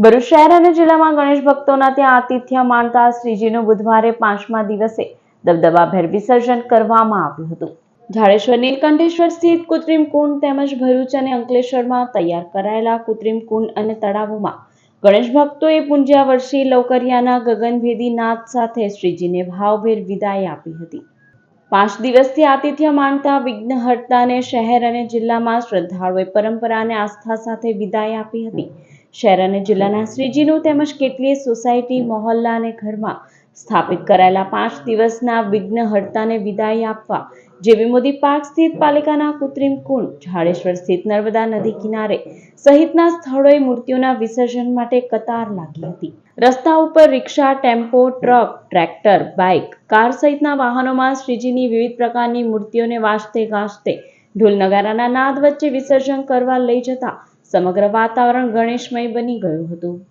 ભરૂચ શહેર અને જિલ્લામાં ગણેશ ભક્તોના ત્યાં આતિથ્ય માનતા શ્રીજીનું બુધવારે પાંચમા દિવસે દબદબાભેર વિસર્જન કરવામાં આવ્યું હતું. ઝાડેશ્વર નીલકંઠેશ્વર સ્થિત કૃત્રિમ કુંડ તેમજ ભરૂચ અને અંકલેશ્વરમાં તૈયાર કરાયેલા કૃત્રિમ કુંડ અને તળાવોમાં ગણેશ ભક્તોએ પૂંજ્યા વર્ષી લૌકરિયાના ગગનભેદી નાદ સાથે શ્રીજીને ભાવભેર વિદાય આપી હતી. પાંચ દિવસથી આતિથ્ય માણતા વિઘ્નહર્તાને શહેર અને જિલ્લામાં શ્રદ્ધાળુઓએ પરંપરા અને આસ્થા સાથે વિદાય આપી હતી. શહેર અને જિલ્લાના શ્રીજીનું તેમજ કેટલીય સોસાયટી, મહોલ્લા અને ઘરમાં સ્થાપિત કરાયેલા પાંચ દિવસના વિઘ્નહર્તાને વિદાય આપવા જેવી મોદી પાર્ક સ્થિત પાલિકાના કૃત્રિમ કુંડ, ઝાડેશ્વર સ્થિત નર્મદા નદી કિનારે સહિતના સ્થળોએ મૂર્તિઓના વિસર્જન માટે કતાર લાગી હતી. રસ્તા ઉપર rickshaw, tempo, truck, tractor, bike, car સહિતના વાહનોમાં શ્રીજીની વિવિધ પ્રકારની મૂર્તિઓને વાજતે ગાજતે ઢોલ નગારાના નાદ વચ્ચે વિસર્જન કરવા લઈ જતા સમગ્ર વાતાવરણ ગણેશમય બની ગયું હતું.